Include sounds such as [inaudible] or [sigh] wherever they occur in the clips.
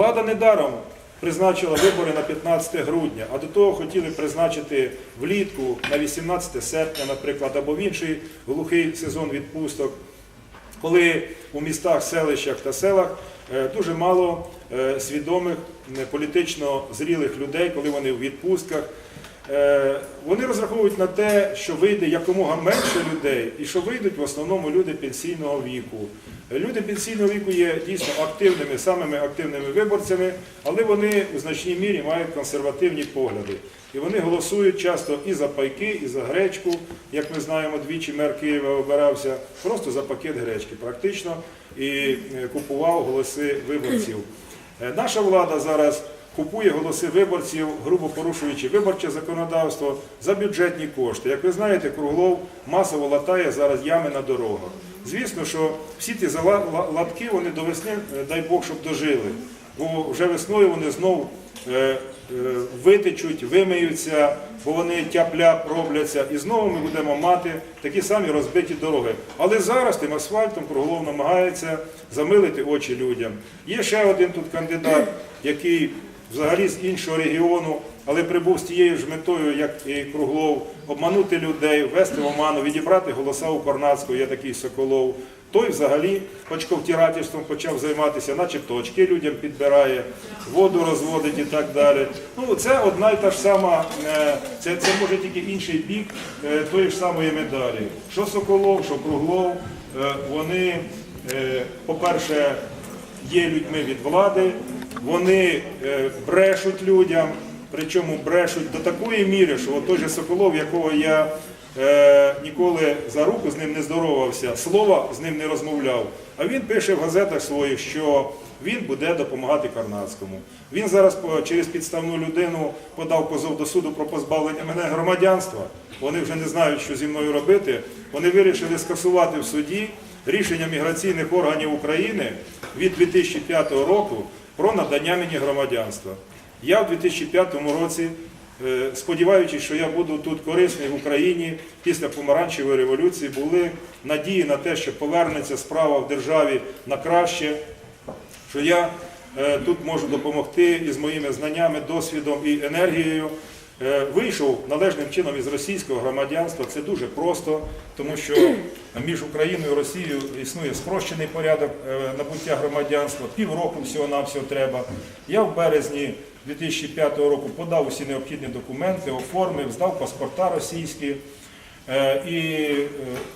Влада недаром призначила вибори на 15 грудня, а до того хотіли призначити влітку на 18 серпня, наприклад, або в інший глухий сезон відпусток коли у містах, селищах та селах е, дуже мало е, свідомих е, політично зрілих людей, коли вони в відпустках. Е, Вони розраховують на те, що вийде якомога менше людей, і що вийдуть в основному люди пенсійного віку. Люди пенсійного віку є дійсно активними, самими активними виборцями, але вони у значній мірі мають консервативні погляди. І вони голосують часто і за пайки, і за гречку. Як ми знаємо, двічі мер Києва обирався просто за пакет гречки, практично, і е, купував голоси виборців. Е, Наша влада зараз купує голоси виборців, грубо порушуючи виборче законодавство за бюджетні кошти. Як ви знаєте, Круглов масово латає зараз ями на дорогах. Звісно, що всі ті латки вони до весни, е, дай Бог, щоб дожили. Бо вже весною вони знов е, е, витечуть, вимиються, бо вони тяп-ляп робляться. І знову ми будемо мати такі самі розбиті дороги. Але зараз тим асфальтом Круглов намагається замилити очі людям. Є ще один тут кандидат, який взагалі з іншого регіону, але прибув з тією ж метою, як і Круглов, обманути людей, ввести в оману, відібрати голоса у Корнацького, є такий Соколов. Той взагалі очковтирательством почав займатися, начебто очки людям підбирає, воду розводить і так далі. Ну, це одна і та ж сама, е, це, це може тільки інший бік е, тої ж самої медалі. Що Соколов, що Круглов, е, вони, по-перше, є людьми від влади, вони е, брешуть людям, причому брешуть до такої міри, що от той же Соколов, якого я е, ніколи за руку з ним не здоровався, слова з ним не розмовляв. А він пише в газетах своїх, що він буде допомагати Карнацькому. Він зараз через підставну людину подав позов до суду про позбавлення мене громадянства. Вони вже не знають, що зі мною робити. Вони вирішили скасувати в суді рішення міграційних органів України від 2005 року про надання мені громадянства. Я в 2005 році, е, сподіваючись, що я буду тут корисний в Україні після помаранчевої революції, були надії на те, що повернеться справа в державі на краще, що я е, тут можу допомогти із моїми знаннями, досвідом і енергією. Е, Вийшов належним чином із російського громадянства. Це дуже просто, тому що [clears throat] між Україною і Росією існує спрощений порядок е, набуття громадянства. Півроку всього-навсього треба. Я в березні 2005 року подав усі необхідні документи, оформив, здав паспорта російські. Е, і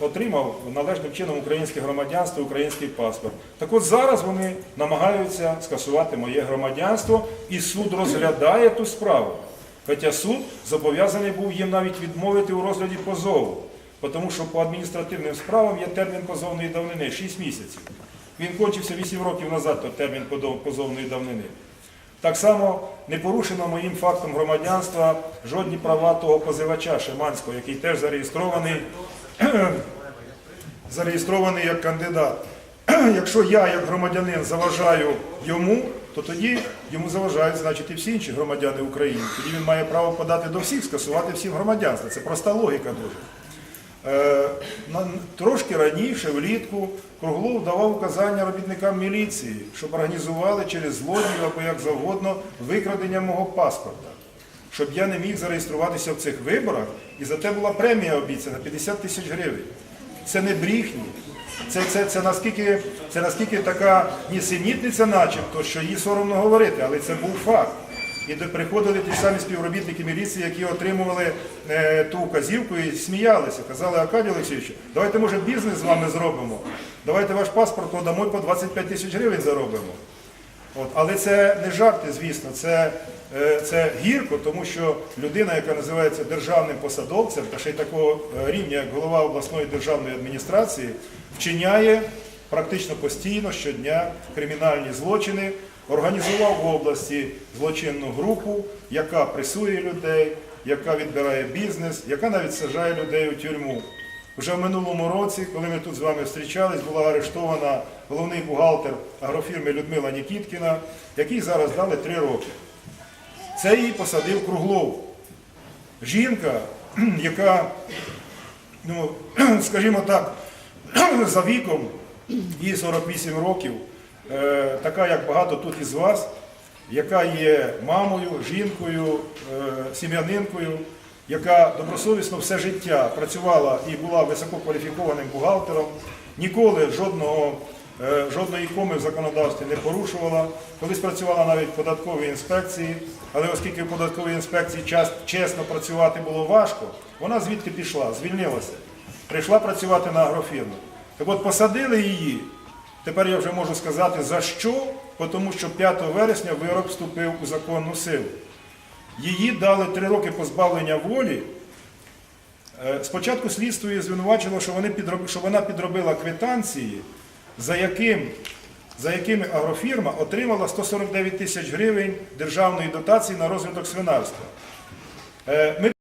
отримав належним чином українське громадянство, український паспорт. Так от зараз вони намагаються скасувати моє громадянство, і суд розглядає ту справу. Хоча суд зобов'язаний був їм навіть відмовити у розгляді позову, тому що по адміністративним справам є термін позовної давнини 6 місяців. Він кончився 8 років назад, то термін позовної давнини. Так само не порушено моїм фактом громадянства жодні права того позивача Шиманського, який теж зареєстрований, [clears throat] зареєстрований як кандидат. [clears throat] Якщо я, як громадянин, заважаю йому, то тоді йому заважають, значить, і всі інші громадяни України. Тоді він має право подати до всіх, скасувати всім громадянство. Це проста логіка дуже. Е, Трошки раніше, влітку, Круглов давав указання робітникам міліції, щоб організували через злодіїв або як завгодно викрадення мого паспорта, щоб я не міг зареєструватися в цих виборах, і за те була премія обіцяна 50 тисяч гривень. Це не брехні. Це, це, це, наскільки, це наскільки така нісенітниця, начебто, що їй соромно говорити, але це був факт. І приходили ті самі співробітники міліції, які отримували е, ту вказівку і сміялися. Казали, Аркадій Олексійович, давайте, може, бізнес з вами зробимо. Давайте ваш паспорт подамо по 25 тисяч гривень заробимо. От. Але це не жарти, звісно, це, е, це гірко, тому що людина, яка називається державним посадовцем, та ще й такого е, рівня, як голова обласної державної адміністрації, вчиняє практично постійно щодня кримінальні злочини, організував в області злочинну групу, яка пресує людей, яка відбирає бізнес, яка навіть сажає людей у тюрму. Вже в минулому році, коли ми тут з вами зустрічались, була арештована головний бухгалтер агрофірми Людмила Нікіткіна, якій зараз дали три роки. Це її посадив Круглов. Жінка, [clears throat] яка, ну, [clears throat] скажімо так, [clears throat] за віком, їй 48 років, е, така як багато тут із вас, яка є мамою, жінкою, е, сім'янинкою, яка добросовісно все життя працювала і була висококваліфікованим бухгалтером, ніколи жодного, жодної коми в законодавстві не порушувала. Колись працювала навіть в податковій інспекції, але оскільки в податковій інспекції чесно працювати було важко, вона звідти пішла, звільнилася. Прийшла працювати на агрофірму. Так от посадили її Тепер я вже можу сказати за що, тому що 5 вересня вирок вступив у законну силу. Її дали три роки позбавлення волі. Е, Спочатку слідство її звинувачило, що вона підробила квитанції, за, яким... за якими агрофірма отримала 149 тисяч гривень державної дотації на розвиток свинарства. Е, Ми